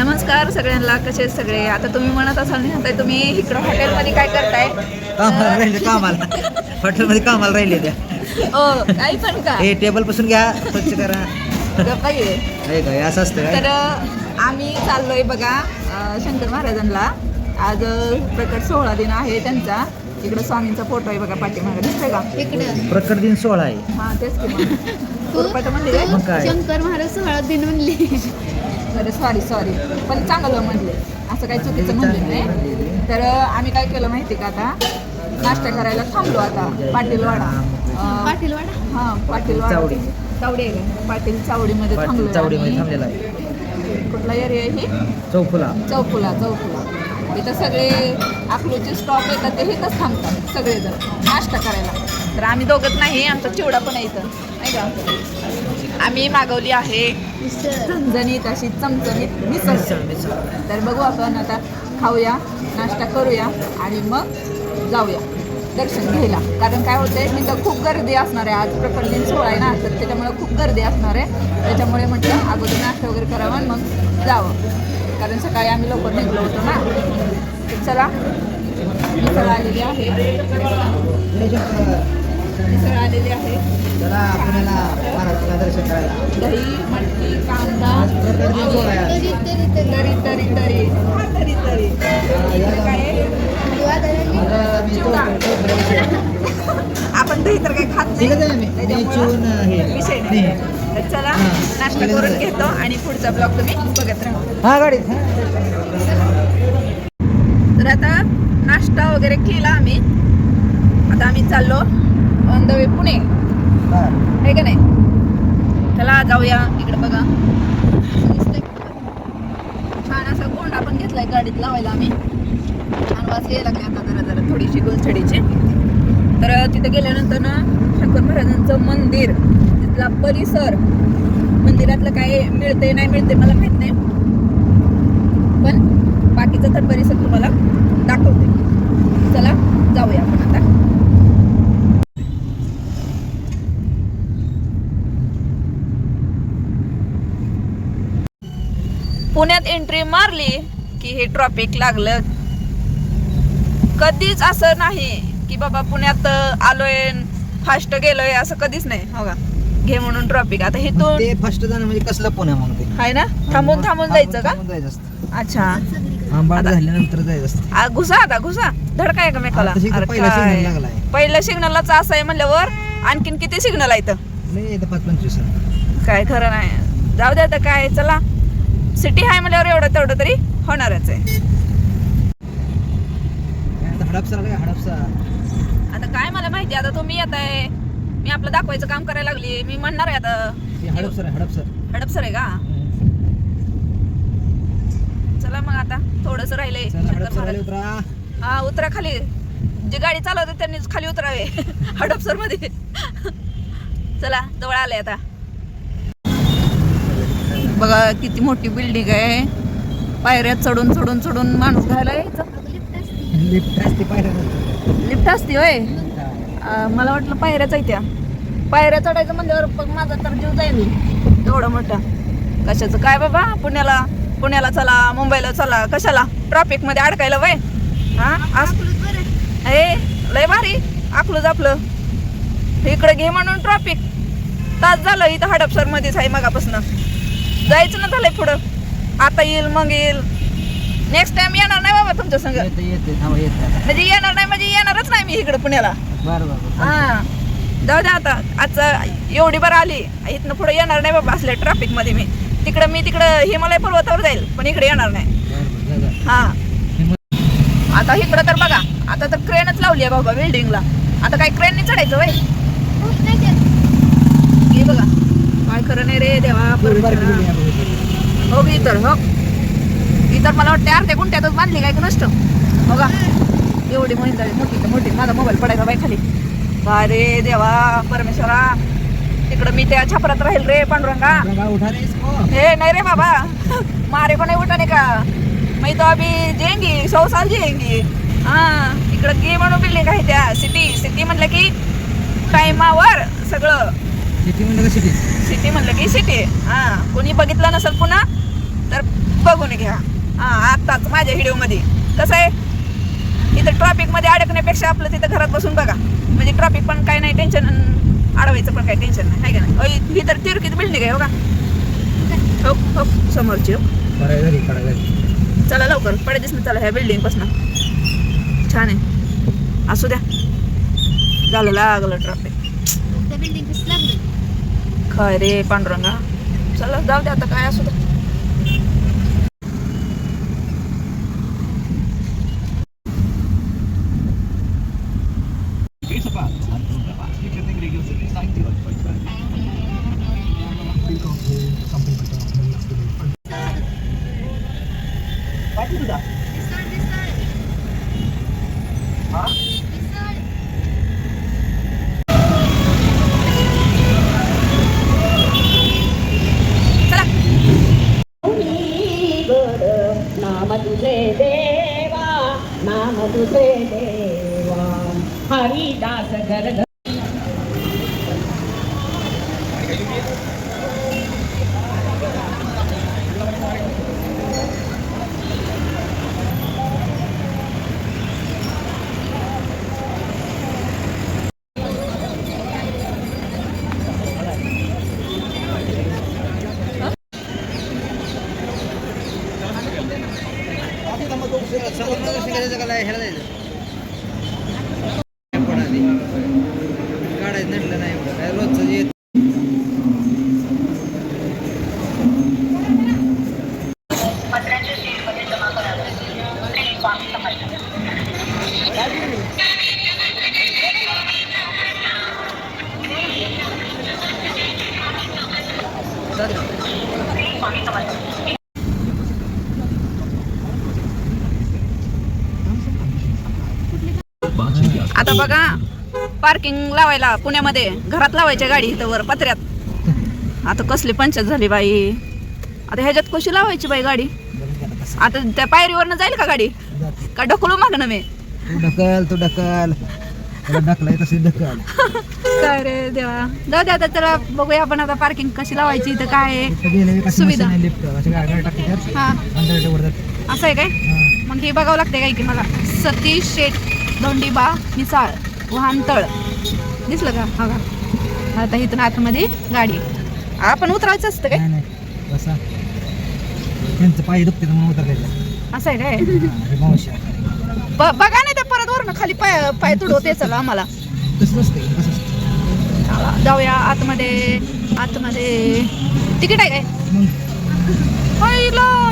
नमस्कार सगळ्यांना कसे सगळे? आता तुम्ही म्हणत असाल ना आता तुम्ही इकडं हॉटेलमध्ये काय करताय? कामाला राहिले कामाला. हॉटेलमध्ये कामाला राहिले त्या. ओ काही पण का? हे टेबलपासून घ्या स्वच्छ करा. गप्पा. हे असं असतं तर काय आम्ही चाललोय बघा अं, शंकर महाराजांना आज अं, प्रकट सोहळा दिन आहे त्यांचा. इकडं स्वामींचा फोटो आहे बघा पाठीमागे. दिसतोय का? इकडं. प्रकट दिन सोहळा आहे. हा तेच की. मग काय? शंकर महाराज सोहळा दिन म्हणले. अरे सॉरी सॉरी पण चांगलं म्हणले असं काही चुकीचं म्हणलं नाही. तर आम्ही काय केलं माहिती का आता? नाश्ता करायला थांबलो आता पाटीलवाडा. पाटीलवाडा? हा पाटीलवाडा. चावडी. चावडी आहे? पाटील चावडीमध्ये थांबलो चावडीमध्ये थांबलेला आहे. कुठला एरिया आहे ही? चौफुला. चौफुला चौफुला. इथं सगळे अकलूचे स्टॉप येतात ते इथंच थांबतात सगळेजण. नाश्ता करायला. तर आम्ही दोघंच नाही आमचा चिवडा पण आहे इथं. नाही का? आम्ही मागवली आहे. झणझणीत अशी चमचमीत मिसळ. मिसळ तर बघू आपण आता खाऊया नाश्ता करूया आणि मग जाऊया दर्शन घ्यायला. कारण काय होतंय तिथं खूप गर्दी असणार आहे. आज प्रकट दिन सोहळा आहे ना तर त्याच्यामुळे खूप गर्दी असणार आहे. त्याच्यामुळे म्हटलं अगोदर नाश्ता वगैरे करावा आणि मग जावं. कारण सकाळी आम्ही लवकर निघलो होतो ना. तर चला मिसळ आलेली आहे. मिसळ आलेली आहे. चला आपल्याला महाराष्ट्राला दर्शन करायला. दही मटकी कांदा. तरी तरी तरी तरी तरी. आपण दही तर काही खात नाही. हे चला. नाश्ता करून घेतो आणि पुढचा ब्लॉग तुम्ही बघत राहा. हा तर आता नाश्ता वगैरे केला आम्ही. आता आम्ही चाललो ऑन द वे पुणे. आहे का नाही? चला जाऊया. इकडे बघा. छान असा गोंडा पण घेतलाय गाडीत लावायला आम्ही. छान वास यायला लागले आता जरा जरा थोडीशी गुलछडीची. तर तिथे गेल्यानंतर ना शंकर महाराजांचं मंदिर तिथला परिसर मंदिरातलं काय मिळते नाही मिळते मला माहीत नाही. पण बाकीचा तर परिसर तुम्हाला दाखवते. चला जाऊया आपण आता. पुण्यात एंट्री मारली की हे ट्रॉफिक लागलं. कधीच असं नाही की बाबा पुण्यात आलोय फास्ट गेलोय असं कधीच नाही हो का? घे म्हणून ट्रॉफिक आता ते फर्स्ट जाणं म्हणजे कसलं मग ते? आहे ना? थांबून थांबून जायचं का? थांबून जायचं असतं. अच्छा. झाल्यानंतर जायचं घुसा आता घुसा. धडका आहे का मेकाला आता शिकतो, पहिला signal लागलाय. पहिलं सिग्नलला असं आहे म्हणल्यावर आणखीन किती सिग्नल आहे काय खरं नाही. जाऊ दे आता काय चला. सिटी आहे म्हणल्यावर एवढं तेवढं तरी होणारच आहे. आता काय? मला माहिती आता तुम्ही येत आहे मी आपलं दाखवायचं काम करायला लागली. मी म्हणणार आहे आता. हडपसर आहे का? चला मग आता थोडस राहिलंय. हा उतरा खाली. जे गाडी चालवते त्यांनीच खाली उतरावे. हडपसरमध्ये चला जवळ आले आता. बघा किती मोठी बिल्डिंग आहे. पायऱ्यात चढून चढून चढून माणूस घायला यायचं. लिफ्ट असते पायऱ्या लिफ्ट असते होय. मला वाटलं पायऱ्याच आहे त्या. पायऱ्या चढायचं म्हणल्यावर माझा तर जीव जाईल. एवढा मोठा. कशाचं? काय बाबा? पुण्याला. पुण्याला चला मुंबईला चला. कशाला? ट्रॉफिकमध्ये अडकायला वय. हा? हे लय भारी. अकलूज आपलं. इकडे घे म्हणून ट्रॉफिक तास झालं इथं हडपसर मध्येच आहे मगापासून. जायचं ना झालंय पुढं. आता येईल मग येईल. नेक्स्ट टाइम येणार नाही बाबा तुमच्या संग. येते येते. थांबा येते आता. म्हणजे येणार नाही म्हणजे येणारच नाही मी इकडे पुण्याला. बरं हा. जाऊ द्या आता. आजचं एवढी बरं आली. इथनं पुढे येणार नाही बाबा असल्या ट्रॅफिकमध्ये मी. तिकडं मी तिकडं हिमालय पर्वतावर जाईल पण इकडे येणार नाही. हा. आता इकडं तर बघा. आता तर क्रेनच लावली आहे बाबा बिल्डिंगला आता काय क्रेनने चढायचं वय. हे बघा. रे देवा. हो की इतर हो. इतर मला वाटते अर्ध्या गुंट्यातच बांधली काय का नसतं हो का? एवढी मोठी मोठी मोठी. माझा मोबाईल पडायचा बाई खाली. काय रे देवा परमेश्वरा. तिकडं मी त्या छपरात राहील रे पांडुरंगा. हे नाही रे बाबा. मारे को नहीं उठाने का? मैं तो अभी जेंगी सौ साल जिएंगी हा इकडं गे म्हणून बिल्डिंग आहे त्या. सिटी सिटी म्हणलं की टायमावर सगळं. सिटी म्हणलं का सिटी? सिटी म्हणलं की सिटी. हा कोणी बघितलं नसेल पुन्हा तर बघू बघून घ्या. हा आत्ताच माझ्या व्हिडिओमध्ये कसं आहे? इथं ट्रॉफिकमध्ये अडकण्यापेक्षा आपलं तिथं घरात बसून बघा. म्हणजे ट्रॉफिक पण काही नाही टेन्शन अडवायचं पण काही टेन्शन नाही. आहे का नाही? ही तर तिरकीत बिल्डिंग आहे बघा हो हो समोरची. हो चला लवकर. पडे दिसणं चला ह्या बिल्डिंगपासून. छान आहे. असू द्या. झालं लागलं ट्रॉफिक बिल्डिंग खरे लागली पांडुरंगा चला जाऊ दे आता काय असू दे. ಸರ್ ಒಂದು ಸಿಗರೇಜ್ ಆಗಲ್ಲ ಹೇಳದೇ ಇದೆ आता बघा पार्किंग लावायला पुण्यामध्ये घरात लावायच्या गाडी इथं वर पत्र्यात. आता कसली पंचायत झाली बाई. आता ह्याच्यात कशी लावायची बाई गाडी? आता त्या पायरीवरनं जाईल का गाडी? का ढकलू मागणं मी? ढकल तू ढकल. ढकलाय तशी ढकल. काय रे देवा. जाऊ दे आता त्याला बघूया आपण आता पार्किंग कशी लावायची इथं काय आहे. सुविधा. हा. असं आहे काय. मग हे बघावं लागते काय की मला. सतीश शेठ दोंडीबा मिसाळ वाहनतळ. दिसलं का? हा का आता इथून आतमध्ये गाडी आपण उतरायचं असतं काय? त्यांचं पाय दुखते म्हणून असं आहे काय? बघा नाही तर परत वरून खाली पाय पाय तुडवते चला आम्हाला. जाऊया आतमध्ये आतमध्ये. तिकीट आहे काय?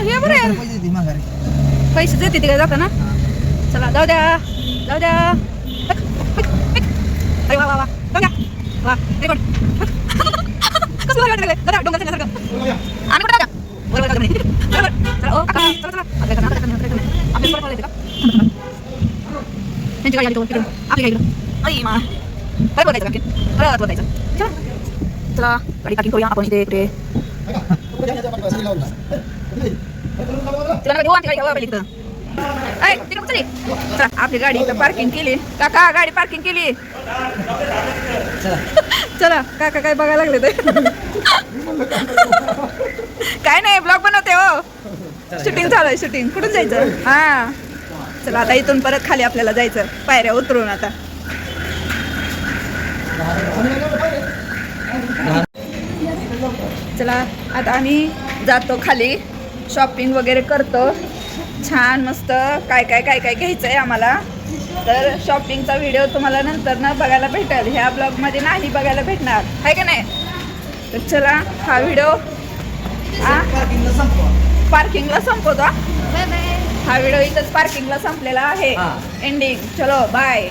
हे बरं पैसे देते तिकडे जाता ना हा. चला जाऊ द्या जाऊ द्या हक, हक, हक. अरे वा वा वा जाऊ द्या वा रेकॉर्ड कसं भारी वाटायला लागलंय. जाऊ द्या, डोंगराच्या सारखं. आणि कुठं जाऊ द्या? बरोबर जाऊ द्या. बरोबर. चला, ओ, काका, चला, चला. आपल्या इकडं, आपल्या इकडं, आपल्या इकडं. आपल्या इकडं येते का? थांबा, थांबा. त्यांची गाडी आली तो, इकडून. आपली गाडी इकडून. आई मा. परत बघायचं आणखी. परत बघायचं. चला. चला गाडी पार्किंग करूया आपण इथे इकडे तिला नका घेऊ चला आपली गाडी इथं पार्किंग केली. काका गाडी पार्किंग केली. चला काका काय बघायला लागले ते? काय नाही ब्लॉग बनवते हो. शूटिंग चालू आहे शूटिंग कुठून जायचं? हा. चला आता इथून परत खाली आपल्याला जायचं. पायऱ्या उतरून आता. चला आता आम्ही जातो खाली. शॉपिंग वगैरे करतो. छान मस्त काय काय काय काय घ्यायचं आहे आम्हाला. तर शॉपिंगचा व्हिडिओ तुम्हाला नंतर न बघायला भेटेल. ह्या ब्लॉगमध्ये नाही बघायला भेटणार. आहे का नाही? तर चला हा व्हिडिओ पार्किंगला संपवतो हा. हा व्हिडिओ इथंच पार्किंगला संपलेला आहे. हा. एंडिंग चलो बाय